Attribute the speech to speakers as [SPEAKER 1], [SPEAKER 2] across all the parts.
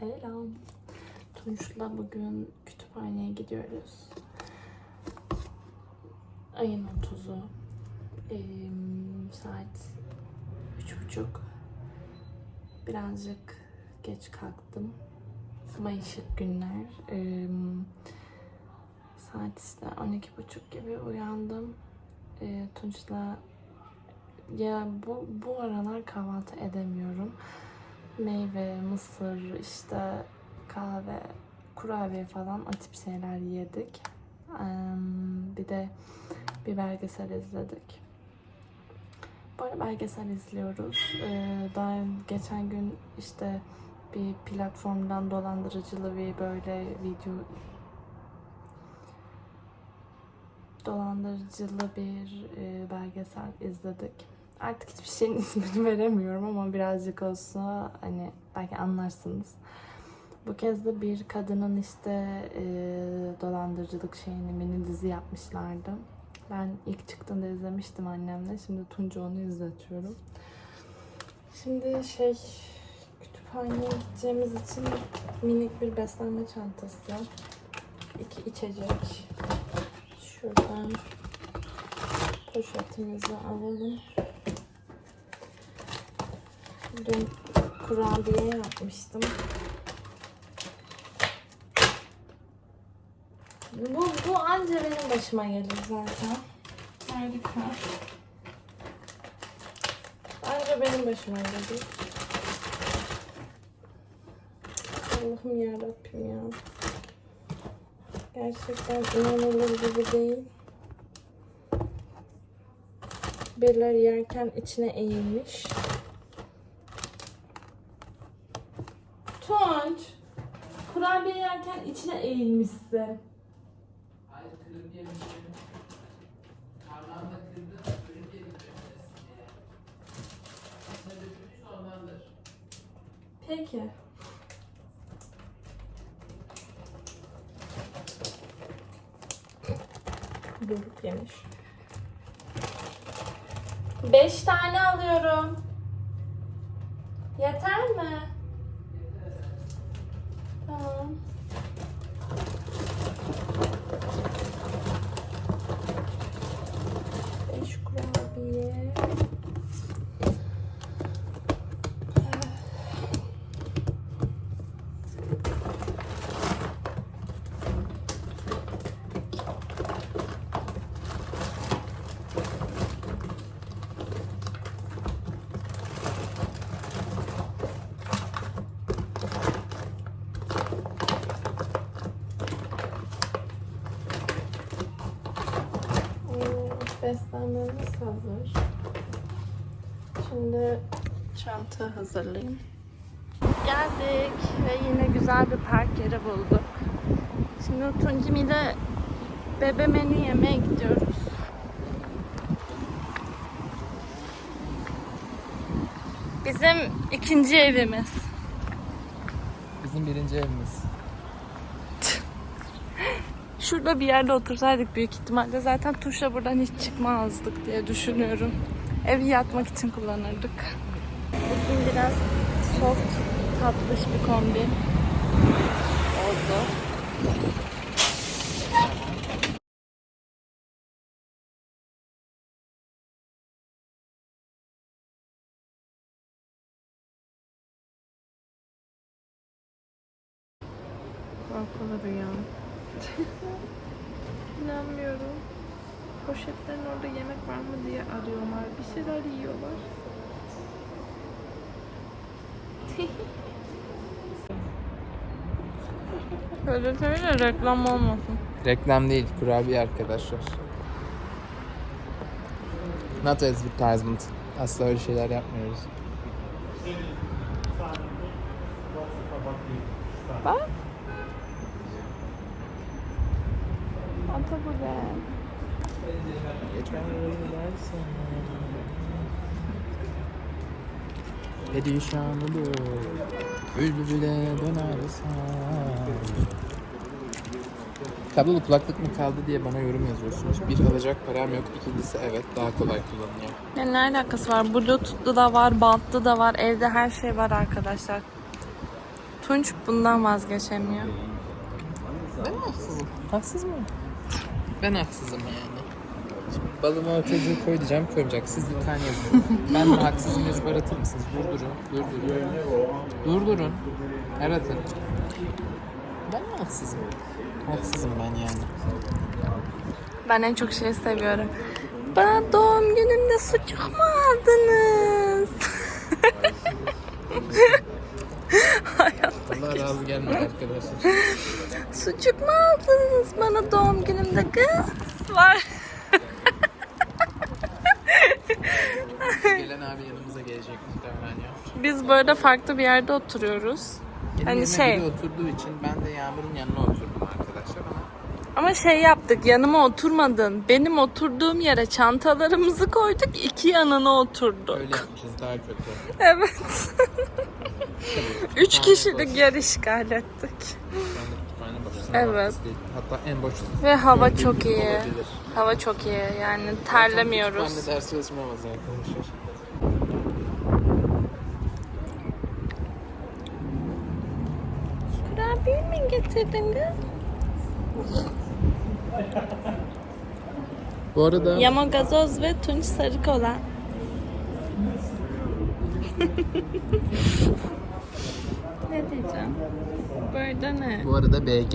[SPEAKER 1] Selam. Tunç'la bugün kütüphaneye gidiyoruz. Ayın 30'u. Ee, saat üç buçuk. Birazcık geç kalktım. Mayışık günler. Ee, saat işte 12.30 gibi uyandım. Ee, Tunç'la ya bu, bu aralar kahvaltı edemiyorum meyve, mısır, işte kahve, kurabiye falan o tip şeyler yedik. Bir de bir belgesel izledik. Bu arada belgesel izliyoruz. Eee, Daha geçen gün işte bir platformdan dolandırıcılı bir böyle video dolandırıcılı bir e, belgesel izledik. Artık hiçbir şeyin ismini veremiyorum ama birazcık olsa hani belki anlarsınız. Bu kez de bir kadının işte e, dolandırıcılık şeyini mini dizi yapmışlardı. Ben ilk çıktığında izlemiştim annemle. Şimdi Tunca onu izletiyorum. Şimdi şey kütüphaneye gideceğimiz için minik bir beslenme çantası. iki içecek. Şuradan poşetimizi alalım. Dün kurabiye yapmıştım. Bu, bu anca benim başıma gelir zaten. Harika. Anca benim başıma gelir. Allah'ım yarabbim ya. Gerçekten inanılır gibi değil. Birileri yerken içine eğilmiş. Tunç, yerken içine eğilmişsin.
[SPEAKER 2] Hayır kırıp yemişim. Parmağımda kırdım, kırıp yedim diye. Aslında dökülmüş ondandır.
[SPEAKER 1] Peki. Bölüp yemiş. Beş tane alıyorum. Yeter mi? Tamam. Beş kurabiye. Oo, Beslenmemiz hazır. Şimdi çanta hazırlayayım. Geldik ve yine güzel bir park yeri bulduk. Şimdi Tuncim ile bebe menü yemeye gidiyoruz. Bizim ikinci evimiz.
[SPEAKER 2] Bizim birinci evimiz.
[SPEAKER 1] Şurada bir yerde otursaydık büyük ihtimalle zaten tuşla buradan hiç çıkmazdık diye düşünüyorum. Evi yatmak için kullanırdık. Bugün biraz soft, tatlış bir kombi oldu. Böyle söyle reklam olmasın.
[SPEAKER 2] Reklam değil, kurabiye arkadaşlar. Not advertisement. Asla öyle şeyler yapmıyoruz.
[SPEAKER 1] Bak. Ata buraya.
[SPEAKER 2] Perişan olur Bülbüle dönersen Kablolu kulaklık mı kaldı diye bana yorum yazıyorsunuz. Bir alacak param yok. İkincisi evet daha kolay kullanılıyor.
[SPEAKER 1] Yani ne alakası var? Bluetooth'lu da var, bantlı da var. Evde her şey var arkadaşlar. Tunç bundan vazgeçemiyor.
[SPEAKER 2] Ben mi haksızım? Haksız mı? Ben haksızım yani. Balımı o çocuğu koy diyeceğim koymayacak. Siz lütfen yazın. ben mi haksızım yazıp aratır mısınız? Durdurun. Durdurun. Durdurun. Aratın. Ben mi haksızım? Haksızım ben yani.
[SPEAKER 1] Ben en çok şeyi seviyorum. Bana doğum günümde sucuk mu aldınız?
[SPEAKER 2] Allah razı gelmedi arkadaşlar.
[SPEAKER 1] Sucuk mu aldınız bana doğum günümde kız? Var.
[SPEAKER 2] Gelen abi yanımıza gelecek muhtemelen ya.
[SPEAKER 1] Biz böyle farklı bir yerde oturuyoruz.
[SPEAKER 2] Benim
[SPEAKER 1] Hani şey-
[SPEAKER 2] oturduğu için ben de Yağmur'un yanına oturdum arkadaşlar ama
[SPEAKER 1] Ama şey yaptık yanıma oturmadın. Benim oturduğum yere çantalarımızı koyduk iki yanına oturduk.
[SPEAKER 2] öyle yapmışız daha kötü.
[SPEAKER 1] Evet. Üç kişilik yer işgal ettik.
[SPEAKER 2] Ben de boş.
[SPEAKER 1] Evet.
[SPEAKER 2] Değil. Hatta en boş.
[SPEAKER 1] Ve hava çok iyi.
[SPEAKER 2] olabilir.
[SPEAKER 1] Hava çok iyi yani terlemiyoruz.
[SPEAKER 2] Kütüphanede ders çalışmamız arkadaşlar.
[SPEAKER 1] Kurabiye mi getirdin kız?
[SPEAKER 2] Bu arada
[SPEAKER 1] Yama gazoz ve Tunç sarı kola. ne diyeceğim? Burada ne?
[SPEAKER 2] bu arada BG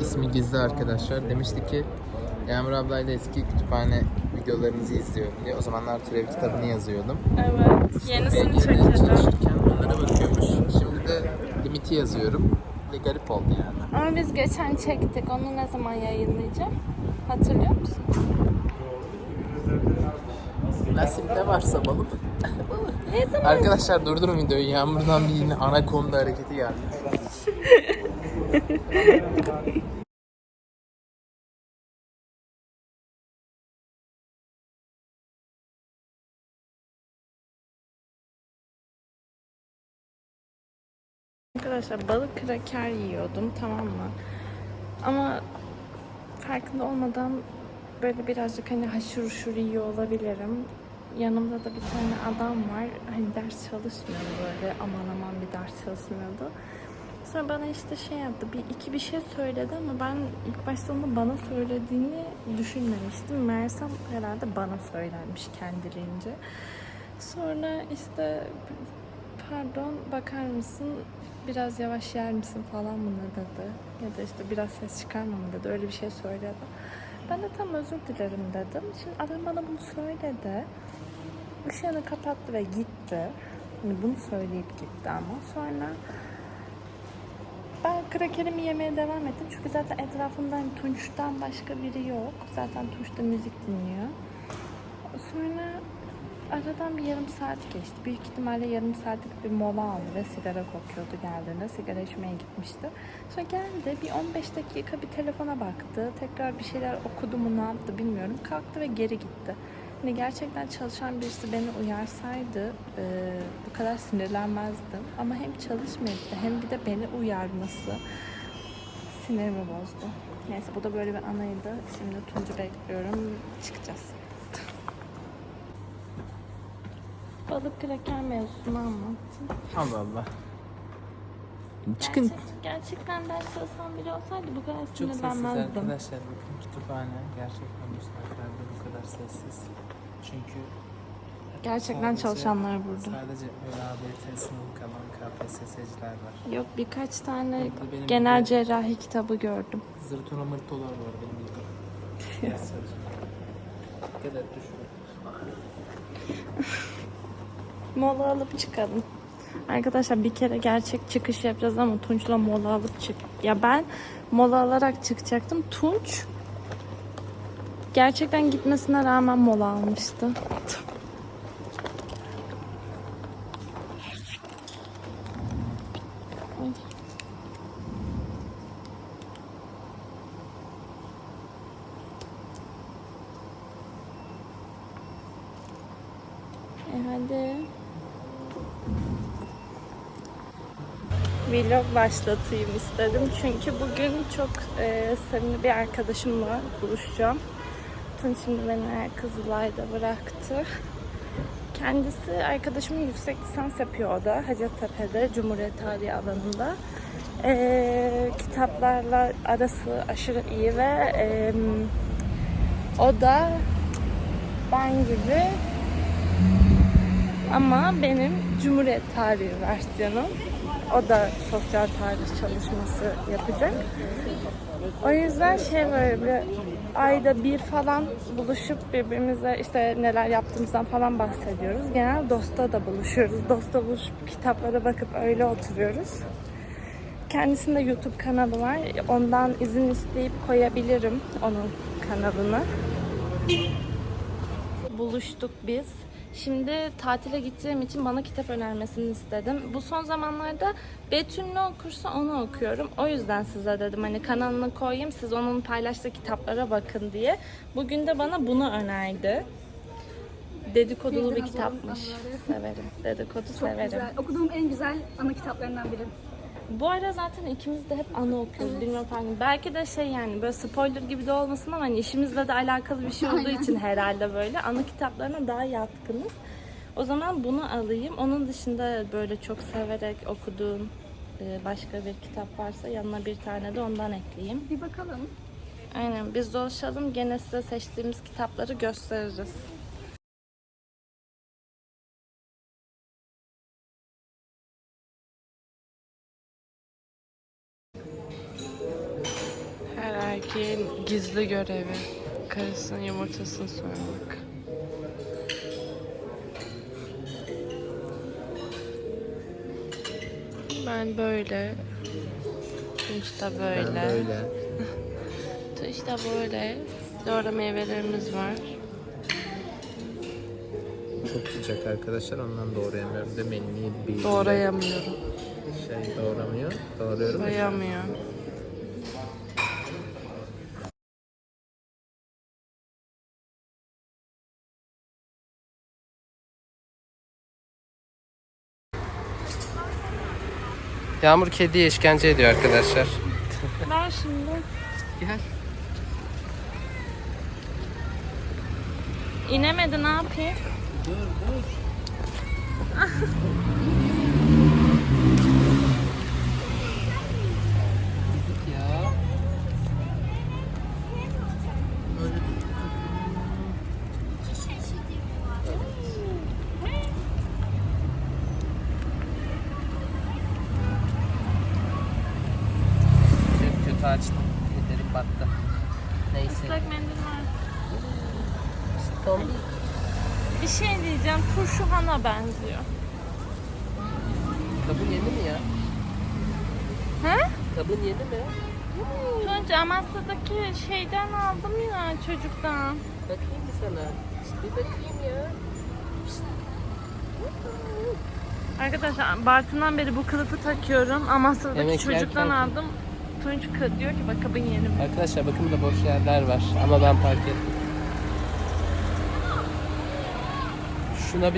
[SPEAKER 2] ismi gizli arkadaşlar. Demişti ki Yağmur ablayla eski kütüphane videolarınızı izliyorum diye. O zamanlar türev kitabını yazıyordum.
[SPEAKER 1] Evet. Yenisini
[SPEAKER 2] BG'de
[SPEAKER 1] çekelim.
[SPEAKER 2] çalışırken onlara bakıyormuş. Şimdi de limiti yazıyorum. Ve garip oldu yani.
[SPEAKER 1] Ama biz geçen çektik. Onu ne zaman yayınlayacağım? Hatırlıyor musun?
[SPEAKER 2] Nasipte varsa balık. Arkadaşlar durdurun videoyu. Yağmurdan bir yine anakonda hareketi geldi.
[SPEAKER 1] Arkadaşlar balık kraker yiyordum tamam mı? Ama farkında olmadan böyle birazcık hani haşır uşur yiyor olabilirim. Yanımda da bir tane adam var. Hani ders çalışmıyor böyle aman aman bir ders çalışmıyordu. Sonra bana işte şey yaptı. Bir iki bir şey söyledi ama ben ilk başta onun bana söylediğini düşünmemiştim. Meğersem herhalde bana söylenmiş kendiliğince. Sonra işte pardon bakar mısın biraz yavaş yer misin falan mı dedi. Ya da işte biraz ses çıkarma mı dedi. Öyle bir şey söyledi. Ben de tam özür dilerim dedim. Şimdi adam bana bunu söyledi. Işığını kapattı ve gitti. Hani bunu söyleyip gitti ama. Sonra ben krakerimi yemeye devam ettim. Çünkü zaten etrafımda hani Tunç'tan başka biri yok. Zaten Tunç da müzik dinliyor. Sonra aradan bir yarım saat geçti. Büyük ihtimalle yarım saatlik bir mola aldı ve sigara kokuyordu geldiğinde. Sigara içmeye gitmişti. Sonra geldi bir 15 dakika bir telefona baktı. Tekrar bir şeyler okudu mu ne yaptı bilmiyorum. Kalktı ve geri gitti. Hani gerçekten çalışan birisi beni uyarsaydı e, bu kadar sinirlenmezdim. Ama hem çalışmayıp hem bir de beni uyarması sinirimi bozdu. Neyse bu da böyle bir anaydı. Şimdi Tuncu bekliyorum. Çıkacağız. Balık kraker mevzusunu anlattım.
[SPEAKER 2] Allah Allah. Çıkın.
[SPEAKER 1] Gerçek- gerçekten ders çalışan biri olsaydı bu kadar
[SPEAKER 2] Çok sessiz
[SPEAKER 1] sinirlenmezdim.
[SPEAKER 2] arkadaşlar. Bakın kütüphane gerçekten bu saatlerde bu kadar sessiz. Çünkü
[SPEAKER 1] Gerçekten
[SPEAKER 2] sadece-
[SPEAKER 1] çalışanlar burada.
[SPEAKER 2] Sadece ÖABT sınavı kalan KPSS'ciler var.
[SPEAKER 1] Yok birkaç tane
[SPEAKER 2] Burada benim
[SPEAKER 1] genel
[SPEAKER 2] gibi
[SPEAKER 1] cerrahi kitabı gördüm.
[SPEAKER 2] Zırtona mırtolar var benim bildiğim. Ders çalışan. Dikkat et düşme.
[SPEAKER 1] Mola alıp çıkalım. Arkadaşlar bir kere gerçek çıkış yapacağız ama Tunç'la mola alıp çık. Ya ben mola alarak çıkacaktım. Tunç gerçekten gitmesine rağmen mola almıştı. Vlog başlatayım istedim çünkü bugün çok e, sevimli bir arkadaşımla buluşacağım. Tın şimdi beni Kızılay'da bıraktı. Kendisi arkadaşımın yüksek lisans yapıyor o da Hacettepe'de Cumhuriyet Tarihi alanında. E, kitaplarla arası aşırı iyi ve e, o da ben gibi ama benim Cumhuriyet Tarihi versiyonum. O da sosyal tarih çalışması yapacak. O yüzden şey böyle bir ayda bir falan buluşup birbirimize işte neler yaptığımızdan falan bahsediyoruz. Genel Dost'ta da buluşuyoruz. Dost'ta buluşup kitaplara bakıp öyle oturuyoruz. Kendisinde YouTube kanalı var. Ondan izin isteyip koyabilirim onun kanalını buluştuk biz. Şimdi tatile gideceğim için bana kitap önermesini istedim. Bu son zamanlarda Betül ne okursa onu okuyorum. O yüzden size dedim hani kanalını koyayım siz onun paylaştığı kitaplara bakın diye. Bugün de bana bunu önerdi. Dedikodulu bir kitapmış. Severim. Dedikodu
[SPEAKER 3] Çok
[SPEAKER 1] severim.
[SPEAKER 3] güzel. Okuduğum en güzel ana kitaplarından biri.
[SPEAKER 1] Bu ara zaten ikimiz de hep anı okuyoruz. Bilmiyorum farkında. Belki de şey yani böyle spoiler gibi de olmasın ama hani işimizle de alakalı bir şey olduğu
[SPEAKER 3] Aynen.
[SPEAKER 1] için herhalde böyle anı kitaplarına daha yatkınız. O zaman bunu alayım. Onun dışında böyle çok severek okuduğum e, başka bir kitap varsa yanına bir tane de ondan ekleyeyim.
[SPEAKER 3] Bir bakalım.
[SPEAKER 1] Aynen biz dolaşalım. Gene size seçtiğimiz kitapları gösteririz.
[SPEAKER 4] Gizli görevi karısının yumurtasını soymak. Ben böyle. Tunç da böyle.
[SPEAKER 2] Ben böyle.
[SPEAKER 4] Tunç da böyle. Doğru meyvelerimiz var.
[SPEAKER 2] Çok sıcak arkadaşlar ondan doğrayamıyorum. Demeyin
[SPEAKER 4] Doğrayamıyorum.
[SPEAKER 2] şey doğramıyor. Doğruyorum.
[SPEAKER 4] Soyamıyor.
[SPEAKER 2] Yağmur kediye işkence ediyor arkadaşlar.
[SPEAKER 1] Ver şimdi.
[SPEAKER 2] Gel.
[SPEAKER 1] İnemedi ne yapayım?
[SPEAKER 2] Ya.
[SPEAKER 1] He?
[SPEAKER 2] Kabın yeni mi?
[SPEAKER 1] Tunç Amasya'daki şeyden aldım ya çocuktan.
[SPEAKER 2] Bakayım mı sana? Bir bakayım ya.
[SPEAKER 1] Arkadaşlar Bartın'dan beri bu kılıfı takıyorum. Amasya'daki
[SPEAKER 2] Yemek
[SPEAKER 1] çocuktan
[SPEAKER 2] yerken-
[SPEAKER 1] aldım. Tunç diyor ki bak kabın yeni mi?
[SPEAKER 2] Arkadaşlar bakın da boş yerler var ama ben park ettim. Şuna bir